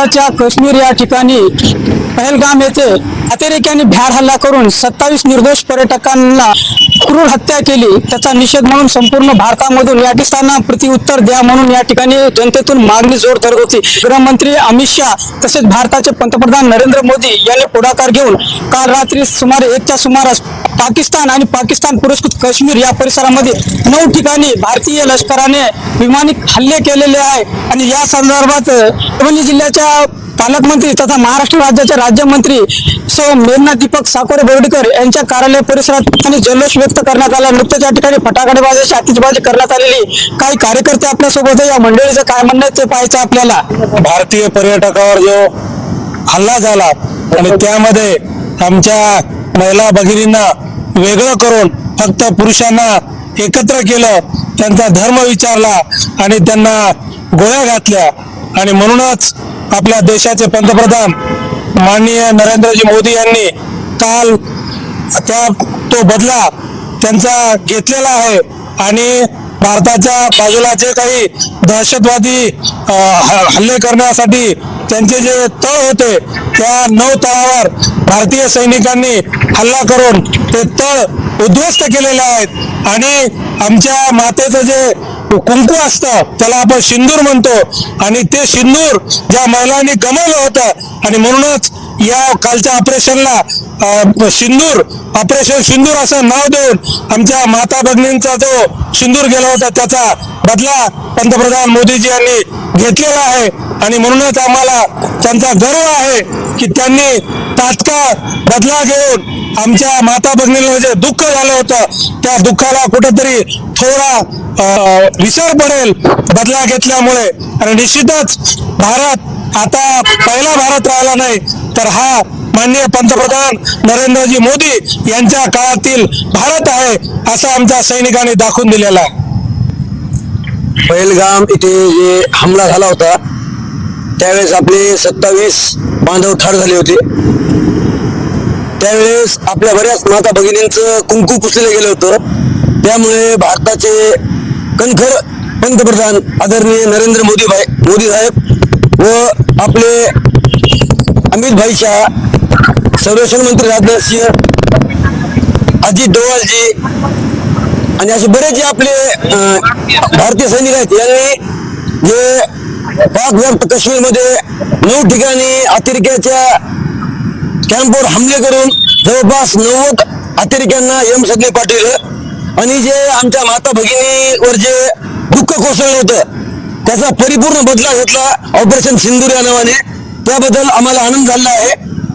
भारताच्या काश्मीर या ठिकाणी पहलगाम येथे अतिरेक्यांनी भ्याड हल्ला करून सत्तावीस निर्दोष पर्यटकांना क्रूर हत्या केली. त्याचा निषेध म्हणून संपूर्ण भारतामधून या ठिकाणी प्रत्युत्तर द्या म्हणून या ठिकाणी जनतेतून मागणी जोर धरत होती. गृहमंत्री अमित शहा तसेच भारताचे पंतप्रधान नरेंद्र मोदी यांनी पुढाकार घेऊन काल रात्री सुमारे एकच्या सुमारास पाकिस्तान आणि पाकिस्तान पुरस्कृत काश्मीर या परिसरामध्ये नऊ ठिकाणी भारतीय लष्कराने विमानी हल्ले केलेले आहे. आणि या संदर्भात परभणी जिल्ह्याच्या पालकमंत्री तथा महाराष्ट्र राज्याचे राज्यमंत्री सौ मेघना दीपक साकोरे बोर्डीकर यांच्या कार्यालय परिसरात आणि जल्लोष व्यक्त करण्यात आला. नुकत्याच या ठिकाणी फटाकडेबाजी आतिषबाजी करण्यात आलेली काही कार्यकर्ते आपल्यासोबत या मंडळीचं काय म्हणणं आहे ते पाहायचं आपल्याला. भारतीय पर्यटकावर जो हल्ला झाला आणि त्यामध्ये आमच्या महिला भगिनींना वेगळं करून फक्त पुरुषांना एकत्र केलं त्यांचा धर्म विचारला आणि त्यांना गोळ्या घातल्या. आणि म्हणूनच आपल्या देशाचे पंतप्रधान माननीय नरेंद्रजी मोदी यांनी काल त्या तो बदला त्यांचा घेतलेला आहे. आणि भारताच्या बाजूला जे काही दहशतवादी ह- हल्ले करण्यासाठी त्यांचे जे तळ होते त्या नऊ तळावर भारतीय सैनिकांनी हल्ला करून ते तळ उद्ध्वस्त केलेले आहेत. आणि आमच्या मातेचं जे कुंकू असतं त्याला आपण सिंदूर म्हणतो. आणि ते सिंदूर ज्या महिलांनी गमावलं होतं. आणि म्हणूनच या कालच्या ऑपरेशनला सिंदूर ऑपरेशन सिंदूर असं नाव देऊन आमच्या माता भगिनींचा जो सिंदूर गेला होता त्याचा बदला पंतप्रधान मोदीजी यांनी घेतलेला आहे. आणि म्हणूनच आम्हाला त्यांचा गर्व आहे की त्यांनी तात्काळ बदला घेऊन आमच्या माता भगिनीला जे दुःख झालं होतं त्या दुःखाला कुठेतरी थोडा विसर पडेल बदला घेतल्यामुळे. आणि निश्चितच भारत आता पहिला भारत राहिला नाही तर हा माननीय पंतप्रधान नरेंद्रजी मोदी यांच्या काळातील भारत आहे असं आमच्या सैनिकांनी दाखवून दिलेला आहे. इथे जे हमला झाला होता त्यावेळेस आपले सत्तावीस बांधव ठार झाले होते. त्यावेळेस आपल्या बऱ्याच माता भगिनींचं कुंकू पुसलेलं गेलं होतं. त्यामुळे भारताचे कणखर पंतप्रधान आदरणीय नरेंद्र मोदी भाई मोदी साहेब व आपले अमित भाई शहा संरक्षण मंत्री राजनाथ सिंह अजित डोवालजी आणि असे बरेच जे आपले भारतीय सैनिक आहेत. यांनी जे पाकव्याप्त काश्मीरमध्ये नऊ ठिकाणी अतिरेक्याच्या कॅम्पवर हमले करून जवळपास नव्वद अतिरेक्यांना यमसदने पाठवलं आणि जे आमच्या माता भगिनीवर जे दुःख कोसळलं होतं त्याचा परिपूर्ण बदला घेतला ऑपरेशन सिंदूर या नावाने. त्याबद्दल आम्हाला आनंद झाला आहे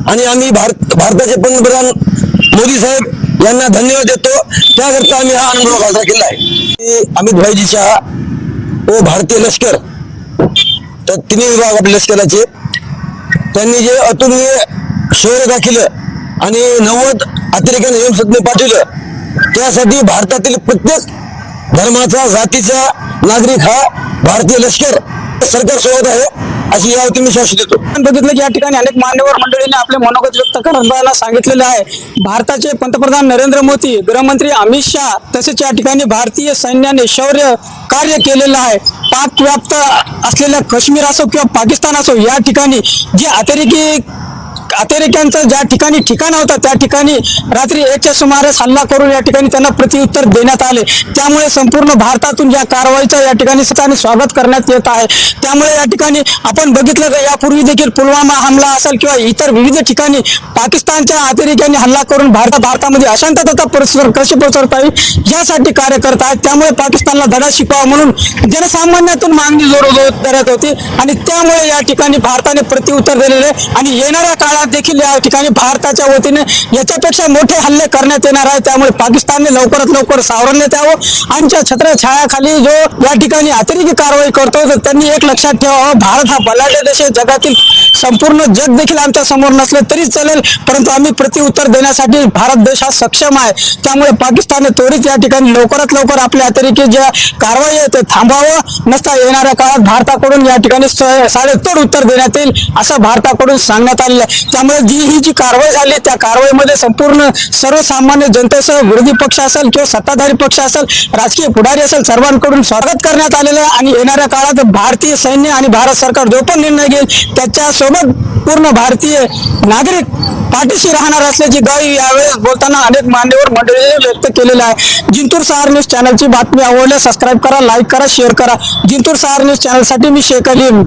आणि आम्ही भारत भारताचे पंतप्रधान मोदी साहेब यांना धन्यवाद देतो. त्याकरता आम्ही हा अनुभव साजरा केला आहे. अमित भाईजी शाह व भारतीय लष्कर. तर तिन्ही विभाग आपल्या लष्कराचे. त्यांनी जे अतुलनीय शौर्य दाखिलं आणि नव्वद अतिरेक्याने यमसदने पाठवलं. त्यासाठी भारतातील प्रत्येक धर्माचा जातीचा नागरिक हा भारतीय लष्कर सरकारसोबत आहे. अशी यावती मी शासन देतो बघितलं की या ठिकाणी अनेक मान्यवर मंडळींनी आपले मनोगत व्यक्त करताना सांगितलेले आहे. भारताचे पंतप्रधान नरेंद्र मोदी गृहमंत्री अमित शहा तसेच या ठिकाणी भारतीय सैन्याने शौर्य कार्य केलेलं आहे. पाक व्याप्त असलेल्या काश्मीर असो किंवा पाकिस्तान असो या ठिकाणी जे अतिरेकी अतिरेक्यांचं ज्या ठिकाणी ठिकाण होता त्या ठिकाणी रात्री एकच्या सुमारास हल्ला करून या ठिकाणी त्यांना प्रत्युत्तर देण्यात आले. त्यामुळे संपूर्ण भारतातून या कारवाईचं या ठिकाणी ठिकाणी स्वागत करण्यात येत आहे. त्यामुळे या ठिकाणी आपण बघितलं तर यापूर्वी देखील पुलवामा हमला असेल किंवा इतर विविध ठिकाणी पाकिस्तानच्या अतिरेक्यांनी हल्ला करून भारत भारतामध्ये अशांतता परिस्थिती कशी पोहोचवता येईल यासाठी कार्य करत आहेत. त्यामुळे पाकिस्तानला धडा शिकवा म्हणून जनसामान्यातून मागणी जोर करत होती. आणि त्यामुळे या ठिकाणी भारताने प्रत्युत्तर दिलेले. आणि येणाऱ्या काळात देखील या ठिकाणी भारताच्या वतीने याच्यापेक्षा मोठे हल्ले करण्यात येणार आहे त्यामुळे पाकिस्तानने लवकरात लवकर सावरण्यात यावं. आमच्या छत्रछायाखाली जो या ठिकाणी अतिरेकी कारवाई करतो तर त्यांनी एक लक्षात ठेवावं. भारत हा बलाढ्य देश आहे. जगातील संपूर्ण जग देखील आमच्यासमोर नसलं तरी चालेल. परंतु आम्ही प्रतिउत्तर देण्यासाठी भारत देश हा सक्षम आहे. त्यामुळे पाकिस्तानने त्वरित या ठिकाणी लवकरात लवकर आपल्या अतिरेकी ज्या कारवाई आहे ते थांबावं. नसता येणाऱ्या काळात भारताकडून या ठिकाणी साडेतोड उत्तर देण्यात येईल असं भारताकडून सांगण्यात आलेलं आहे. त्यामुळे जी ही जी कारवाई झाली त्या कारवाईमध्ये संपूर्ण सर्वसामान्य जनतेसह विरोधी पक्ष असेल किंवा सत्ताधारी पक्ष असेल राजकीय पुढारी असेल सर्वांकडून स्वागत करण्यात आलेलं आहे. आणि येणाऱ्या काळात भारतीय सैन्य आणि भारत सरकार जो पण निर्णय घेईल त्याच्यासोबत पूर्ण भारतीय नागरिक पाठीशी राहणार असल्याची गाई यावेळेस बोलताना अनेक मान्यवर मंडळीने व्यक्त केलेलं आहे. जिंतूर सहार न्यूज चॅनलची बातमी आवडल्यास सबस्क्राईब करा लाईक करा शेअर करा. जिंतूर सहार न्यूज चॅनलसाठी मी शेख अलीम